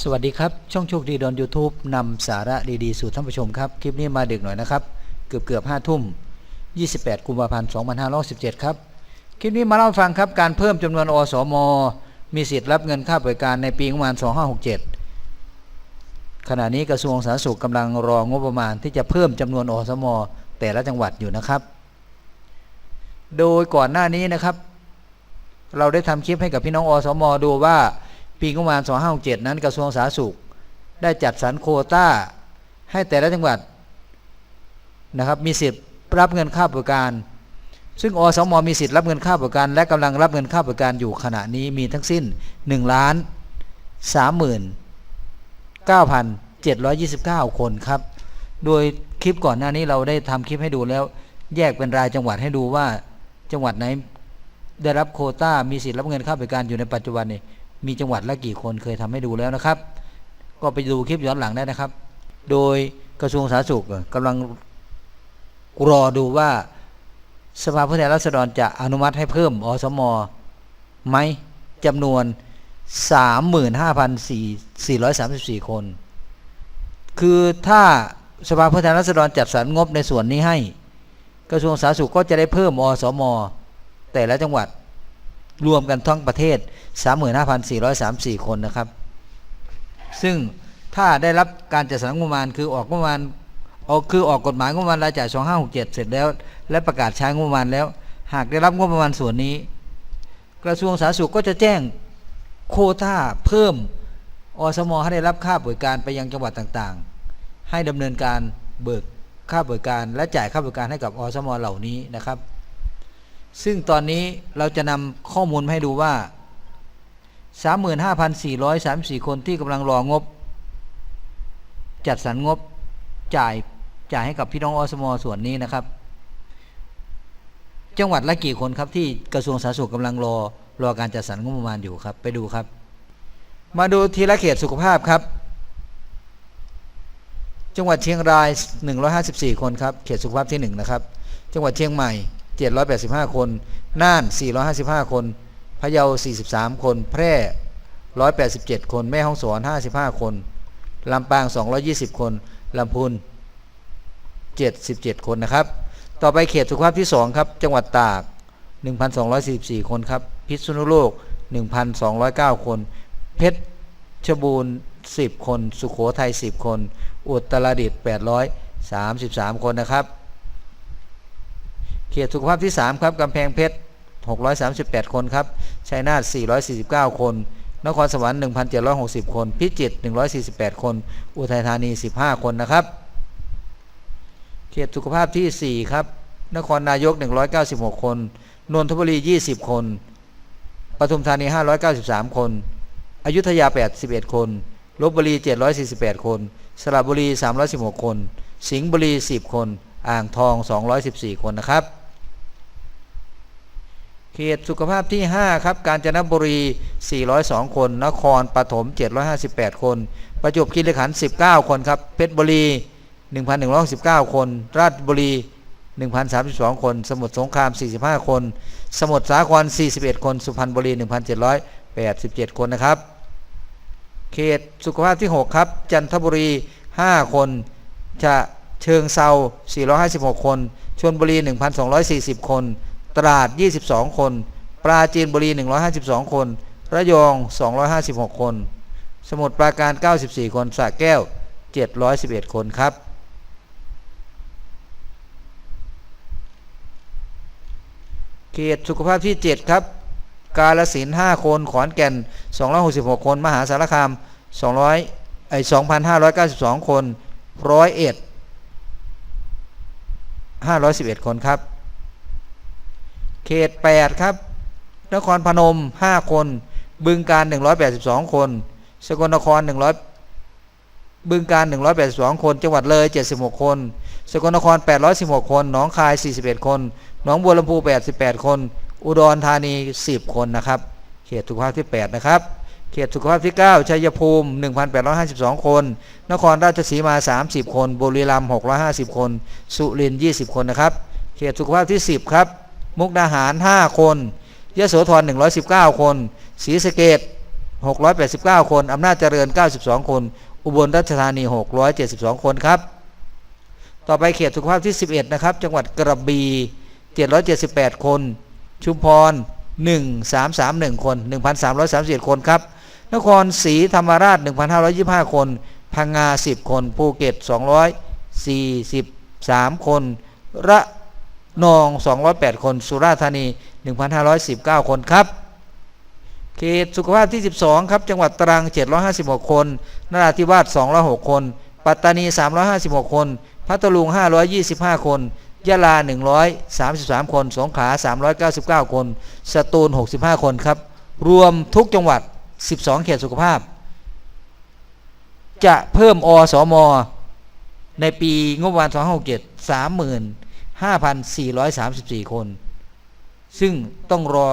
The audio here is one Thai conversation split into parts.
สวัสดีครับ ช่องโชคดีดอน YouTube นำสาระดีๆ สู่ท่านผู้ชมครับ คลิปนี้มาดึกหน่อยนะครับ เกือบเกือบห้าทุ่ม 28 กุมภาพันธ์ 2517 ครับ คลิปนี้มาเล่าฟังครับ การเพิ่มจำนวนอสม มีสิทธิ์รับเงินค่าบริการในปีงบประมาณ 2567 ขณะนี้กระทรวงสาธารณสุขกำลังรองบประมาณที่จะเพิ่มจำนวนอสม แต่ละจังหวัดอยู่นะครับ โดยก่อนหน้านี้นะครับ เราได้ทำคลิปให้กับพี่น้องอสมดูว่า ปีงบประมาณ 2567 นั้นกระทรวงสาธารณสุข ได้จัดสรรโควต้า ให้แต่ละจังหวัดนะครับมีสิทธิ์รับเงินค่าบริการ ซึ่งอสมมีสิทธิ์รับเงินค่าบริการ และกำลังรับเงินค่าบริการอยู่ขณะนี้มีทั้งสิ้น1ล้าน3หมื่น9,729 คนครับ โดยคลิปก่อนหน้านี้เราได้ทำคลิปให้ดูแล้วแยกเป็นรายจังหวัดให้ดูว่าจังหวัดไหนได้รับโควต้ามีสิทธิ์รับเงินค่าบริการอยู่ในปัจจุบันนี้ มีจังหวัดละกี่คนเคยทำให้ดูแล้วนะครับ ก็ไปดูคลิปย้อนหลังได้นะครับ โดยกระทรวงสาธารณสุขกำลังรอดูว่าสภาผู้แทนราษฎรจะอนุมัติให้เพิ่มอสมไหมจำนวน 35,434 คน คือถ้าสภาผู้แทนราษฎรจัดสรรงบในส่วนนี้ให้ กระทรวงสาธารณสุขก็จะได้เพิ่มอสม แต่ละจังหวัด รวมกันทั้งประเทศ 35,434 คนนะครับ ซึ่งถ้าได้รับการจัดสรรงบประมาณคือออกงบประมาณออกคือออกกฎหมายงบประมาณรายจ่าย 2567 เสร็จแล้ว และประกาศใช้งบประมาณแล้ว หากได้รับงบประมาณส่วนนี้ กระทรวงสาธารณสุขก็จะแจ้งโคต้าเพิ่มอสมให้ได้รับค่าบริการไปยังจังหวัดต่างๆ ให้ดำเนินการเบิกค่าบริการและจ่ายค่าบริการให้กับอสมเหล่านี้นะครับ ซึ่งตอนนี้เราจะนำข้อมูลมาให้ดูว่า 35,434 คนที่กำลังรองบ จัดสรรงบจ่ายจ่ายให้กับพี่น้องอสมส่วนนี้นะครับ จังหวัดละกี่คนครับที่กระทรวงสาธารณสุขกำลังรอรอการจัดสรรงบประมาณอยู่ครับ ไปดูครับ มาดูทีละเขตสุขภาพครับ จังหวัดเชียงราย 154 คนครับ เขตสุขภาพที่ 1 นะครับ จังหวัดเชียงใหม่ 785 คน น่าน 455 คน พะเยา 43 คน แพร่ 187 คน แม่ฮ่องสอน 55 คน ลำปาง 220 คน ลำพูน 77 คนนะครับ ต่อไปเขตสุขภาพที่ 2 ครับ จังหวัดตาก 1,244 คนครับ พิษณุโลก 1,209 คน เพชรชบูรณ์ 10 คน สุขโขทัย 10 คน อุตรดิตถ์833 คนนะครับ เขตสุขภาพที่ 3 ครับกำแพงเพชร 638 คนครับชัยนาท449 คน นครสวรรค์ 1,760 คน พิจิตร 148 คน อุทัยธานี 15 คนนะครับ เขตสุขภาพที่ 4 ครับ นครนายก 196 คน นนทบุรี 20 คน ปทุมธานี 593 คน อยุธยา 81 คนลบบุรี 748 คน สระบุรี 316 คน สิงห์บุรี 10 คน อ่างทอง 214 คนนะครับ เขตสุขภาพที่ 5 ครับ กาญจนบุรี 402 คน นครปฐม 758 คน ประจวบคีรีขันธ์19 คนครับ เพชรบุรี 1,119 คน ราชบุรี 1,032 คน สมุทรสงคราม 45 คน สมุทรสาคร 41 คน สุพรรณบุรี 1,787 คนนะครับ เขตสุขภาพที่ 6 ครับ จันทบุรี 5 คน จะเชิงเซา456 คน ชลบุรี 1,240 คน ตราด 22 คน ปราจีนบุรี 152 คน ระยอง 256 คน สมุทรปราการ 94 คนสระแก้ว 711 คนครับ เขตสุขภาพที่ 7 ครับ กาลสิน5 คน ขอนแก่น 266 คน มหาสารคาม 200ไอ2,592 คนร้อยเอ็ด511 คนครับ เขต 8 ครับ นครพนม 5 คน บึงการ 182 คน สกลนคร 100 บึงการ 182 คน จังหวัดเลย 76 คน สกลนคร 816 คน หนองคาย 41 คน หนองบัวลำพู 88 คน อุดรธานี 10 คนนะครับ เขตสุขภาพที่ 8 นะครับเขตสุขภาพที่ 9 ชัยภูมิ 1,852 คน นครราชสีมา 30 คน บุรีรัมย์650 คน สุรินทร์20 คนนะครับ เขตสุขภาพที่ 10 ครับ มุกดาหาร 5 คนยโสธร 119 คนศรีสะเกด689 คน อำนาจเจริญ 92 คน อุบลราชธานี 672 คนครับ ต่อไปเขตสุขภาพที่ 11 นะครับ จังหวัดกระบี่778 คน ชุมพร 1331 คน 1,331 คนครับ นครศรีธรรมราช 1,525 คน พังงา 10 คน ภูเก็ต 243 คน ระ นอง 208 คน สุราษฎร์ธานี 1,519 คนครับ เขตสุขภาพที่ 12 ครับ จังหวัดตรัง 756 คน นราธิวาส 206 คน ปัตตานี 356 คน พัทลุง 525 คน ยะลา 133 คน สงขลา 399 คน สตูล 65 คนครับ รวมทุกจังหวัด 12 เขตสุขภาพ จะเพิ่มอสอมในปีงบประมาณ 2567 30,000 5,434 คน ซึ่งต้องรอ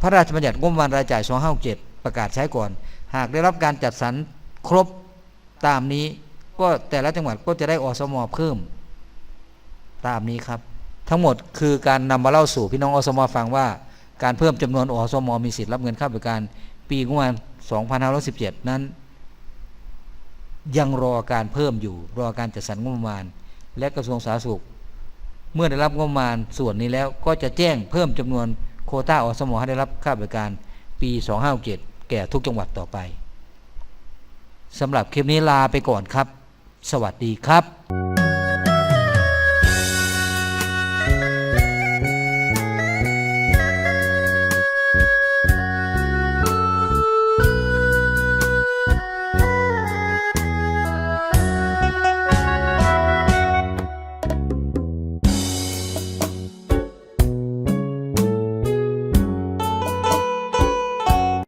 พระราชบัญญัติงบประมาณรายจ่าย 257 ประกาศใช้ก่อน หากได้รับการจัดสรรครบตามนี้ ก็แต่ละจังหวัดก็จะได้อสมเพิ่ม ตามนี้ครับ ทั้งหมดคือการนำมาเล่าสู่พี่น้องอสมฟังว่า การเพิ่มจำนวนอสมมีสิทธิ์รับเงินค่าบริการปีงบประมาณ 2517 นั้น ยังรอการเพิ่มอยู่ รอการจัดสรรงบประมาณ และกระทรวงสาธารณสุข เมื่อได้รับงบประมาณส่วนนี้แล้วก็จะแจ้งเพิ่มจำนวนโคต้าอสมอให้ได้รับค่าบริการปี 257แก่ทุกจังหวัดต่อไปสำหรับคลิปนี้ลาไปก่อนครับ สวัสดีครับ